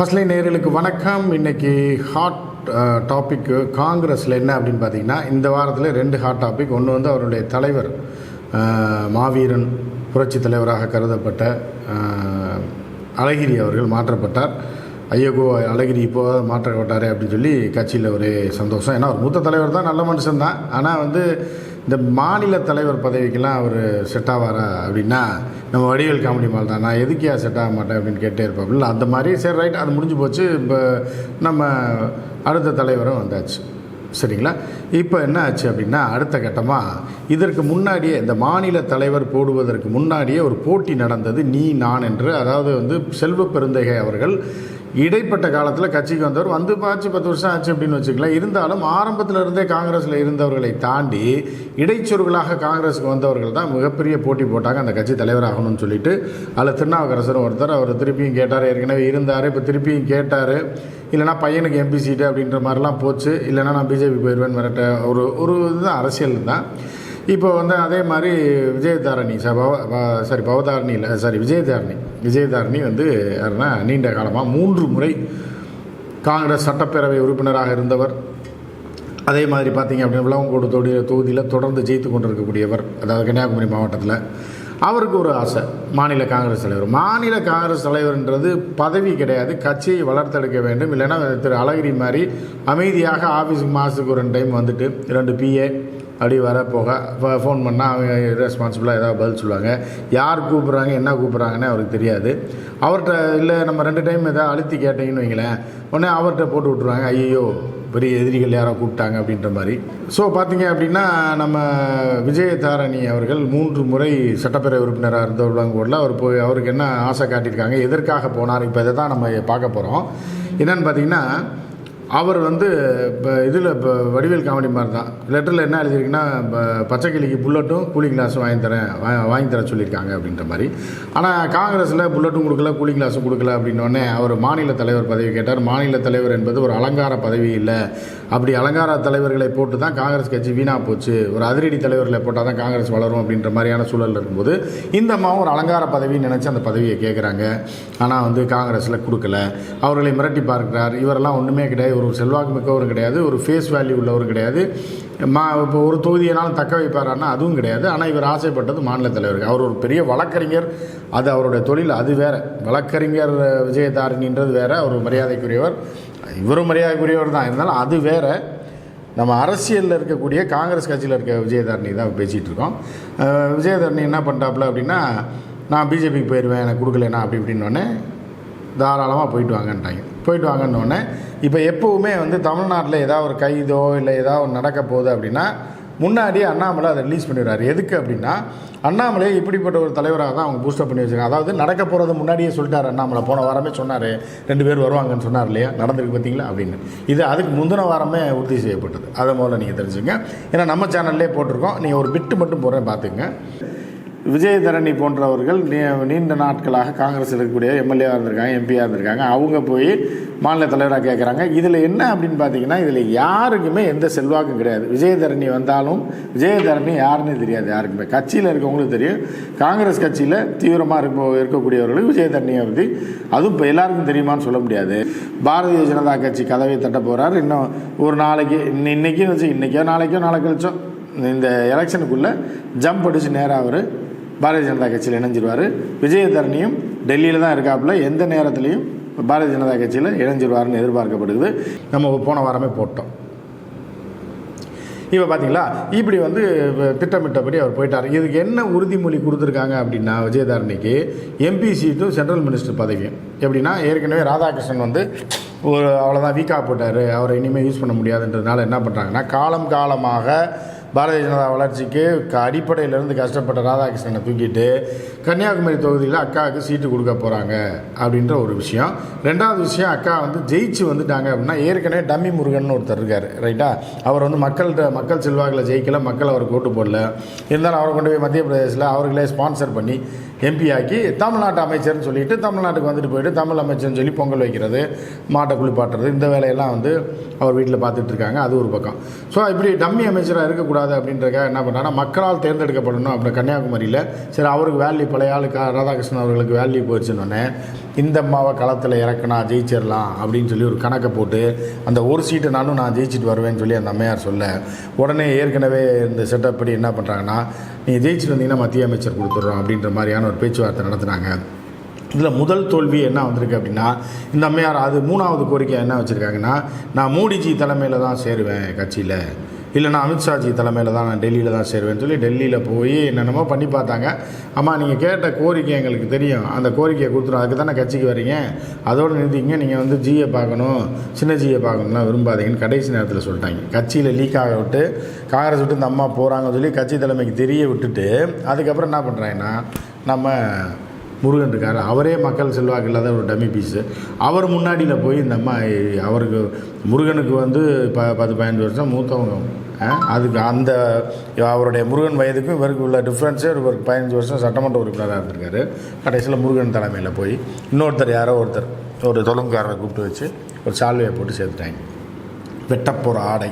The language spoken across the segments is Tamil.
ஃபஸ்ட்லி நேர்களுக்கு வணக்கம். இன்னைக்கு ஹாட் டாப்பிக்கு uh, காங்கிரஸில் என்ன அப்படின்னு பார்த்தீங்கன்னா இந்த வாரத்தில் ரெண்டு ஹாட் டாபிக் ஒன்று வந்து அவருடைய தலைவர் uh, மாவீரன் புரட்சி தலைவராக கருதப்பட்ட uh, அழகிரி அவர்கள் மாற்றப்பட்டார். ஐயகோ அழகிரி இப்போ மாற்றப்பட்டாரே அப்படின்னு சொல்லி கட்சியில் ஒரே சந்தோஷம். ஏன்னா ஒரு மூத்த தலைவர் தான் நல்ல மனுஷன் தான். ஆனால் வந்து இந்த மாநில தலைவர் பதவிக்கெல்லாம் அவர் செட் ஆவாரா அப்படின்னா நம்ம வடிவேல் காமெடி மால் தான். நான் எதுக்கியா செட் ஆக மாட்டேன் அப்படின்னு கேட்டே இருப்பாப்புல அந்த மாதிரி சரி ரைட் அது முடிஞ்சு போச்சு. இப்போ நம்ம அடுத்த தலைவரும் வந்தாச்சு. சரிங்களா? இப்போ என்ன ஆச்சு அப்படின்னா அடுத்த கட்டமாக இதற்கு முன்னாடியே இந்த மாநில தலைவர் போடுவதற்கு முன்னாடியே ஒரு போட்டி நடந்தது நீ நான் என்று. அதாவது வந்து செல்வ பெருந்தகை அவர்கள் இடைப்பட்ட காலத்தில் கட்சிக்கு வந்தவர் வந்து பாச்சு பத்து வருஷம் ஆச்சு அப்படின்னு வச்சுக்கலாம் இருந்தாலும் ஆரம்பத்தில் இருந்தே காங்கிரஸில் இருந்தவர்களை தாண்டி இடைச்சொருகளாக காங்கிரஸுக்கு வந்தவர்கள் தான் மிகப்பெரிய போட்டி போட்டாங்க அந்த கட்சி தலைவராகணும்னு சொல்லிட்டு. அதில் திருநாவுக்கரசர் ஒருத்தர் அவர் திருப்பியும் கேட்டார். ஏற்கனவே இருந்தார் இப்போ திருப்பியும் கேட்டார். இல்லைனா பையனுக்கு எம்பி சீட்டு அப்படின்ற மாதிரிலாம் போச்சு. இல்லைனா நான் பிஜேபி போயிடுவேன் மிரட்ட ஒரு ஒரு இதுதான் அரசியல் தான். இப்போ வந்து அதே மாதிரி விஜயதாரணி சார் பவ சாரி பவதாரணி இல்லை சாரி விஜயதாரணி. விஜயதாரணி வந்து யாருன்னா நீண்ட காலமாக மூன்று முறை காங்கிரஸ் சட்டப்பேரவை உறுப்பினராக இருந்தவர். அதே மாதிரி பார்த்தீங்க அப்படின்னா விளவங்கோடு தொகுதி தொகுதியில் தொடர்ந்து ஜெயித்து கொண்டிருக்கக்கூடியவர் அதாவது கன்னியாகுமரி மாவட்டத்தில். அவருக்கு ஒரு ஆசை மாநில காங்கிரஸ் தலைவர். மாநில காங்கிரஸ் தலைவர்ன்றது பதவி கிடையாது கட்சியை வளர்த்தெடுக்க வேண்டும். இல்லைன்னா திரு அழகிரி மாதிரி அமைதியாக ஆஃபீஸுக்கு மாதத்துக்கு ஒரு ரெண்டு டைம் வந்துட்டு ரெண்டு பிஏ அப்படி வர போக ஃபோன் பண்ணால் அவங்க ரெஸ்பான்சிபிளாக ஏதாவது பதில் சொல்லுவாங்க. யார் கூப்பிட்றாங்க என்ன கூப்பிட்றாங்கன்னு அவருக்கு தெரியாது. அவர்கிட்ட இல்லை நம்ம ரெண்டு டைம் எதாவது அழுத்தி கேட்டீங்கன்னு வைங்களேன். உடனே அவர்கிட்ட போட்டு விட்ருவாங்க ஐயோ பெரிய எதிரிகள் யாரோ கூப்பிட்டாங்க அப்படின்ற மாதிரி. ஸோ பார்த்தீங்க அப்படின்னா நம்ம விஜயதாரணி அவர்கள் மூன்று முறை சட்டப்பேரவை உறுப்பினராக இருந்தவர்களும் கூட அவர் போய் அவருக்கு என்ன ஆசை காட்டியிருக்காங்க எதற்காக போனார் இப்போ இதை தான் நம்ம பார்க்க போகிறோம் என்னென்னு பார்த்தீங்கன்னா அவர் வந்து இப்போ இதில் இப்போ வடிவேல் காமெடி மாதிரி தான் லெட்டரில் என்ன எழுதியிருக்குன்னா இப்போ பச்சைக்கிளிக்கு புல்லட்டும் கூலிங் கிளாஸும் வாங்கி தரேன் வா- வாங்கி தர சொல்லியிருக்காங்க அப்படின்ற மாதிரி. ஆனால் காங்கிரஸில் புல்லட்டும் கொடுக்கல கூலிங் கிளாஸும் கொடுக்கல அப்படின்னோடனே அவர் மாநில தலைவர் பதவி கேட்டார். மாநில தலைவர் என்பது ஒரு அலங்கார பதவி இல்லை. அப்படி அலங்கார தலைவர்களை போட்டு தான் காங்கிரஸ் கட்சி வீணாக போச்சு. ஒரு அதிரடி தலைவர்களை போட்டால் தான் காங்கிரஸ் வளரும் அப்படின்ற மாதிரியான சூழல் இருக்கும்போது இந்த அம்மாவும் ஒரு அலங்கார பதவின்னு நினச்சி அந்த பதவியை கேட்குறாங்க ஆனால் வந்து காங்கிரஸில் கொடுக்கல. அவர்களை மிரட்டி பார்க்கிறார். இவரெல்லாம் ஒன்றுமே கிடையாது. ஒரு செல்வாக்கு மிக்கவரும் கிடையாது ஒரு ஃபேஸ் வேல்யூ உள்ளவரும் கிடையாது. மா இப்போ ஒரு தொகுதியினாலும் தக்க வைப்பாரான்னா அதுவும் கிடையாது. ஆனால் இவர் ஆசைப்பட்டது மாநில தலைவருக்கு. அவர் ஒரு பெரிய வழக்கறிஞர். அது அவருடைய தொழில் அது வேற. வழக்கறிஞர் விஜயதாரணின்றது வேறு. அவர் மரியாதைக்குரியவர். இவரும் மரியாதைக்குரியவர் தான். இருந்தாலும் அது வேற. நம்ம அரசியலில் இருக்கக்கூடிய காங்கிரஸ் கட்சியில் இருக்க விஜயதாரணி தான் பேசிகிட்டு இருக்கோம். விஜயதாரணி என்ன பண்ணிட்டாப்புல அப்படின்னா நான் பிஜேபிக்கு போயிடுவேன் எனக்கு கொடுக்கலனா அப்படி இப்படின்னோடனே தாராளமாக போயிட்டு வாங்கன்ட்டாங்க. போயிட்டு வாங்கன்னொடனே இப்போ எப்போவுமே வந்து தமிழ்நாட்டில் ஏதாவது ஒரு கைதோ இல்லை ஏதாவது ஒரு நடக்க போகுது அப்படின்னா முன்னாடி அண்ணாமலை அதை ரிலீஸ் பண்ணிடுறாரு எதுக்கு அப்படின்னா அண்ணாமலை இப்படிப்பட்ட ஒரு தலைவராக தான் அவங்க பூஸ்டப் பண்ணி வச்சிருக்காங்க. அதாவது நடக்க போகிறது முன்னாடியே சொல்லிட்டார் அண்ணாமலை. போன வாரமே சொன்னார் ரெண்டு பேர் வருவாங்கன்னு சொன்னார் இல்லையா? நடந்திருக்கு பார்த்தீங்களா? அப்படின்னு. இது அதுக்கு முந்தின வாரமே உறுதி செய்யப்பட்டது. அதை முதல்ல நீங்கள் தெரிஞ்சுங்க. ஏன்னா நம்ம சேனல்லே போட்டிருக்கோம். நீங்கள் ஒரு பிட்டு மட்டும் போகிறேன் பார்த்துங்க விஜயதரணி போன்றவர்கள் நீ- நீண்ட நாட்களாக காங்கிரஸில் இருக்கக்கூடிய எம்எல்ஏவாக இருந்திருக்காங்க எம்பியாக இருந்திருக்காங்க. அவங்க போய் மாநில தலைவராக கேட்குறாங்க இதில் என்ன அப்படின்னு பார்த்தீங்கன்னா இதில் யாருக்குமே எந்த செல்வாக்கும் கிடையாது. விஜயதரணி வந்தாலும் விஜயதரணி யாருன்னு தெரியாது யாருக்குமே. கட்சியில் இருக்கவங்களுக்கு தெரியும். காங்கிரஸ் கட்சியில் தீவிரமாக இருக்க இருக்கக்கூடியவர்களுக்கு விஜயதரணியை பற்றி அதுவும் இப்போ எல்லாருக்கும் தெரியுமான்னு சொல்ல முடியாது. பாரதிய ஜனதா கட்சி கதவை தட்ட போகிறார் இன்னும் ஒரு நாளைக்கு இன்ன- இன்னைக்கு வச்சு இன்றைக்கோ நாளைக்கோ நாளை கழிச்சோ இந்த எலெக்ஷனுக்குள்ளே ஜம்ப் அடித்து நேராக அவர் பாரதிய ஜனதா கட்சியில் இணைஞ்சிருவார். விஜயதரணியும் டெல்லியில் தான் இருக்காப்புல. எந்த நேரத்துலையும் பாரதிய ஜனதா கட்சியில் இணைஞ்சிருவாருன்னு எதிர்பார்க்கப்படுது. நம்ம போன வாரமே போட்டோம். இப்போ பார்த்தீங்களா இப்படி வந்து திட்டமிட்டபடி அவர் போயிட்டார். இதுக்கு என்ன உறுதிமொழி கொடுத்துருக்காங்க அப்படின்னா விஜயதாரணிக்கு எம்பி சீட்டும் சென்ட்ரல் மினிஸ்டர் பதவியும். எப்படின்னா ஏற்கனவே ராதாகிருஷ்ணன் வந்து ஒரு அவ்வளோதான் வீக்காக போட்டார். அவரை இனிமேல் யூஸ் பண்ண முடியாதுன்றதுனால என்ன பண்ணுறாங்கன்னா காலம் காலமாக பாரதிய ஜனதா வளர்ச்சிக்கு அடிப்படையிலேருந்து கஷ்டப்பட்ட ராதாகிருஷ்ணனை தூக்கிட்டு கன்னியாகுமரி தொகுதியில் அக்காவுக்கு சீட்டு கொடுக்க போகிறாங்க அப்படின்ற ஒரு விஷயம். ரெண்டாவது விஷயம் அக்கா வந்து ஜெயிச்சு வந்துட்டாங்க அப்படின்னா ஏற்கனவே டம்மி முருகன் ஒருத்தர் இருக்கார் ரைட்டா? அவர் வந்து மக்கள்கிட்ட மக்கள் செல்வாக்கில் ஜெயிக்கல மக்கள் அவருக்கு ஓட்டு போடல. இருந்தாலும் அவரை கொண்டு போய் மத்திய பிரதேசில் அவர்களே ஸ்பான்சர் பண்ணி எம்பி ஆக்கி தமிழ்நாட்டு அமைச்சர்னு சொல்லிட்டு தமிழ்நாட்டுக்கு வந்துட்டு போயிட்டு தமிழ் அமைச்சர்னு சொல்லி பொங்கல் வைக்கிறது மாட்டை குளிப்பாட்டுறது இந்த வேலையெல்லாம் வந்து அவர் வீட்டில் பார்த்துட்டு இருக்காங்க. அது ஒரு பக்கம். ஸோ இப்படி டம்மி அமைச்சராக இருக்கக்கூடாது அப்படின்றக்காக என்ன பண்ணுறாங்கன்னா மக்களால் தேர்ந்தெடுக்கப்படணும் அப்புறம் கன்னியாகுமரியில். சரி அவருக்கு வேல்யூ பழைய ஆளுக்கா ராதாகிருஷ்ணன் அவர்களுக்கு வேல்யூ போயிடுச்சுன்னொன்னே இந்த அம்மாவை களத்தில் இறக்குனா ஜெயிச்சிடலாம் அப்படின்னு சொல்லி ஒரு கணக்கை போட்டு அந்த ஒரு சீட்டுனாலும் நான் ஜெயிச்சிட்டு வருவேன்னு சொல்லி அந்த அம்மையார் சொல்ல உடனே ஏற்கனவே இந்த செட்டப் படி என்ன பண்ணுறாங்கன்னா நீங்கள் ஜெயிச்சுட்டு வந்தீங்கன்னா மத்திய அமைச்சர் கொடுத்துட்றோம் அப்படின்ற மாதிரியான ஒரு பேச்சுவார்த்தை நடத்துனாங்க. இதில் முதல் தோல்வி என்ன வந்திருக்கு அப்படின்னா இந்த அம்மையார் அது மூணாவது கோரிக்கை என்ன வச்சுருக்காங்கன்னா நான் மோடிஜி தலைமையில் தான் சேருவேன் கட்சியில். இல்லைனா அமித்ஷாஜி தலைமையில் தான் நான் டெல்லியில் தான் சேருவேன்னு சொல்லி டெல்லியில் போய் என்னென்னமோ பண்ணி பார்த்தாங்க. அம்மா நீங்கள் கேட்ட கோரிக்கை எங்களுக்கு தெரியும். அந்த கோரிக்கையை கொடுத்துரும். அதுக்கு தானே கட்சிக்கு வரீங்க? அதோடு நிறுத்திங்க நீங்கள் வந்து ஜியை பார்க்கணும். சின்ன ஜியை பார்க்கணும்னா விரும்பாதீங்கன்னு கடைசி நேரத்தில் சொல்லிட்டாங்க. கட்சியில் லீக் ஆக விட்டு காங்கிரஸ் விட்டு இந்த அம்மா போகிறாங்கன்னு சொல்லி கட்சி தலைமைக்கு தெரிய விட்டுட்டு அதுக்கப்புறம் என்ன பண்ணுறாங்கன்னா நம்ம முருகன் இருக்கார் அவரே மக்கள் செல்வாக்கு இல்லாத ஒரு டம்மி பீஸு. அவர் முன்னாடியில் போய் இந்த அம்மா அவருக்கு முருகனுக்கு வந்து ப பத்து பதினஞ்சு வருஷம் மூத்தவங்க. அதுக்கு அந்த அவருடைய முருகன் வயதுக்கும் இவருக்கு உள்ள டிஃப்ரென்ஸே இவருக்கு பதினஞ்சு வருஷம் சட்டமன்ற உறுப்பினராக இருந்திருக்காரு. கடைசியில் முருகன் தலைமையில் போய் இன்னொருத்தர் யாரோ ஒருத்தர் ஒரு தொழும்புக்காரரை கூப்பிட்டு வச்சு ஒரு சால்வையை போட்டு சேர்த்துட்டாங்க. வெட்டப்போகிற ஆடை.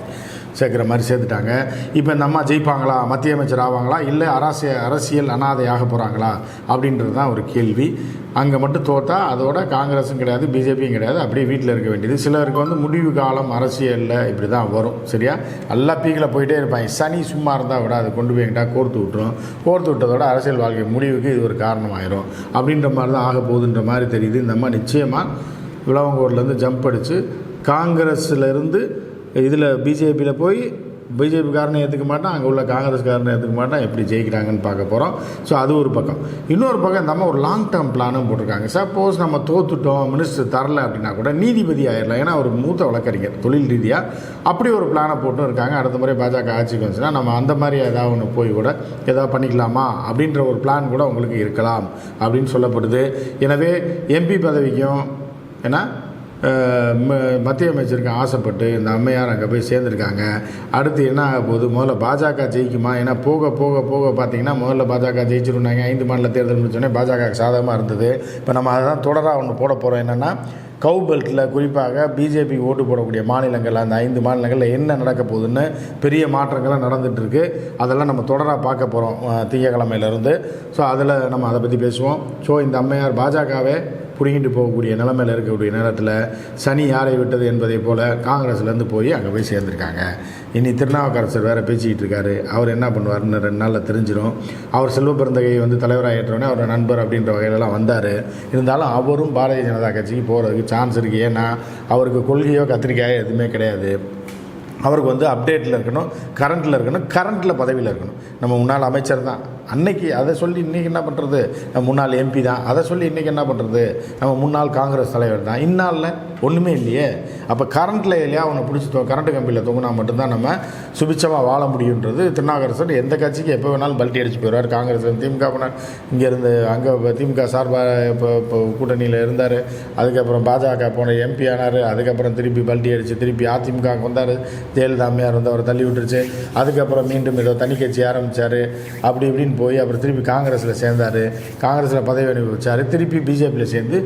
சேர்க்குற மாதிரி சேர்த்துட்டாங்க. இப்போ இந்த அம்மா ஜெயிப்பாங்களா? மத்திய அமைச்சர் ஆவாங்களா? இல்லை அரசியல் அரசியல் அனாதையாக போகிறாங்களா அப்படின்றது தான் ஒரு கேள்வி. அங்கே மட்டும் தோத்தா அதோட காங்கிரஸும் கிடையாது பிஜேபியும் கிடையாது. அப்படியே வீட்டில் இருக்க வேண்டியது. சிலருக்கு வந்து முடிவு காலம் அரசியலில் இப்படி தான் வரும். சரியா? நல்லா பீக்கில் போயிட்டே இருப்பாங்க. சனி சும்மா இருந்தால் விட அதை கொண்டு போய்கிட்டா கோர்த்து விட்டுரும். கோர்த்து விட்டதோட அரசியல் வாழ்க்கை முடிவுக்கு இது ஒரு காரணமாயிரும். அப்படின்ற மாதிரி தான் ஆக போகுதுன்ற மாதிரி தெரியுது. இந்த அம்மா நிச்சயமாக விளவங்கோட்லேருந்து ஜம்ப் அடித்து காங்கிரஸ்லேருந்து இதில் பிஜேபியில் போய் பிஜேபிக்காரனை ஏற்றுக்க மாட்டான் அங்கே உள்ள காங்கிரஸ்காரனை ஏற்றுக்க மாட்டான் எப்படி ஜெயிக்கிறாங்கன்னு பார்க்க போகிறோம். ஸோ அது ஒரு பக்கம். இன்னொரு பக்கம் இந்த ஒரு லாங் டேர்ம் பிளானும் போட்டிருக்காங்க. சப்போஸ் நம்ம தோத்துட்டோம் மினிஸ்டர் தரல அப்படின்னா கூட நீதிபதி ஆயிடலாம் ஏன்னா ஒரு மூத்த வழக்கறிஞர் தொழில் ரீதியாக அப்படி ஒரு பிளானை போட்டும் இருக்காங்க. அடுத்த முறை பாஜக ஆட்சிக்கு வந்துச்சுன்னா நம்ம அந்த மாதிரி ஏதாவது ஒன்று போய் கூட ஏதாவது பண்ணிக்கலாமா? அப்படின்ற ஒரு பிளான் கூட உங்களுக்கு இருக்கலாம் அப்படின்னு சொல்லப்படுது. எனவே எம்பி பதவிக்கும் ஏன்னா மத்திய அமைச்சருக்கு ஆசைப்பட்டு இந்த அம்மையார் அங்கே போய் சேர்ந்துருக்காங்க. அடுத்து என்ன ஆக போகுது? முதல்ல பாஜக ஜெயிக்குமா? ஏன்னா போக போக போக பார்த்தீங்கன்னா முதல்ல பாஜக ஜெயிச்சிருந்தாங்க. ஐந்து மாநில தேர்தல் முடிச்சோடனே பாஜக சாதகமாக இருந்தது. இப்போ நம்ம அதை தான் தொடராக ஒன்று போட போகிறோம் என்னென்னா கவு பெல்ட்டில் குறிப்பாக பிஜேபி ஓட்டு போடக்கூடிய மாநிலங்கள் அந்த ஐந்து மாநிலங்களில் என்ன நடக்க போகுதுன்னு பெரிய மாற்றங்கள்லாம் நடந்துகிட்ருக்கு அதெல்லாம் நம்ம தொடராக பார்க்க போகிறோம் திங்கக்கிழமையிலேருந்து. ஸோ அதில் நம்ம அதை பற்றி பேசுவோம். ஸோ இந்த அம்மையார் பாஜகவே பிடுங்கிட்டு போகக்கூடிய நிலைமையில் இருக்கக்கூடிய நேரத்தில் சனி யாரை விட்டது என்பதை போல் காங்கிரஸ்லேருந்து போய் அங்கே போய் சேர்ந்துருக்காங்க. இனி திருநாவுக்கரசர் வேறு பேசிக்கிட்டு இருக்காரு. அவர் என்ன பண்ணுவார்னு ரெண்டு நாளில் தெரிஞ்சிடும் அவர் செல்வ வந்து தலைவராக ஏற்றோடனே அவர் நண்பர் அப்படின்ற வகையிலலாம் வந்தார். இருந்தாலும் அவரும் பாரதிய ஜனதா கட்சிக்கு போகிறதுக்கு சான்ஸ் இருக்குது ஏன்னா அவருக்கு கொள்கையோ கத்திரிக்காயோ எதுவுமே கிடையாது. அவருக்கு வந்து அப்டேட்டில் இருக்கணும் கரண்ட்டில் இருக்கணும் கரண்ட்டில் பதவியில் இருக்கணும். நம்ம முன்னாள் அமைச்சர் தான். அன்னைக்கு அதை சொல்லி இன்றைக்கி என்ன பண்ணுறது நம்ம முன்னாள் எம்பி தான். அதை சொல்லி இன்றைக்கி என்ன பண்ணுறது நம்ம முன்னாள் காங்கிரஸ் தலைவர் தான். இந்நாளில் ஒன்றுமே இல்லையே. அப்போ கரண்ட்டில் இல்லையா அவனை பிடிச்சி தொ கரண்ட் கம்பியில் தொங்குனா மட்டும்தான் நம்ம சுபிச்சமாக வாழ முடியுன்றது திருநாகரசர் எந்த கட்சிக்கு எப்போ வேணாலும் பல்ட்டி அடிச்சு போயிடுவார். காங்கிரஸ் திமுக போனால் இங்கேருந்து அங்கே திமுக சார்பாக இப்போ இப்போ கூட்டணியில் இருந்தார். அதுக்கப்புறம் பாஜக போன எம்பி ஆனார். அதுக்கப்புறம் திருப்பி பல்ட்டி அடித்து திருப்பி அதிமுக வந்தார். ஜெயலலிதா அம்மையார் வந்து அவரை தள்ளி விட்டுருச்சு. அதுக்கப்புறம் மீண்டும் ஏதோ தனி கட்சி ஆரம்பித்தார் அப்படி இப்படின்னு போய் அப்புறம் திருப்பி காங்கிரஸில் சேர்ந்தார். காங்கிரஸில் பதவி அனுபவிச்சார் திருப்பி பிஜேபியில் சேர்ந்து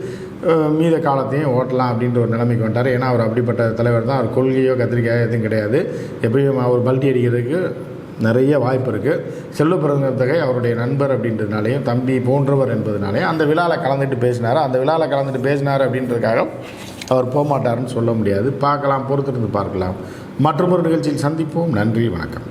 மீத காலத்தையும் ஓட்டலாம் அப்படின்ற ஒரு நிலைமைக்கு வந்துட்டார். ஏன்னா அவர் அப்படிப்பட்ட தலைவர் தான். அவர் கொள்கையோ கத்திரிக்கையோ எதுவும் கிடையாது. எப்படியும் அவர் பல்ட்டி அடிக்கிறதுக்கு நிறைய வாய்ப்பு இருக்குது செல்வ தகை அவருடைய நண்பர் அப்படின்றதுனாலையும் தம்பி போன்றவர் என்பதனாலையும் அந்த விழாவில் கலந்துட்டு பேசினார். அந்த விழாவில் கலந்துட்டு பேசினார் அப்படின்றதுக்காக அவர் போகமாட்டாருன்னு சொல்ல முடியாது. பார்க்கலாம் பொறுத்திருந்து பார்க்கலாம். மற்றொரு நிகழ்ச்சியில் சந்திப்போம். நன்றி வணக்கம்.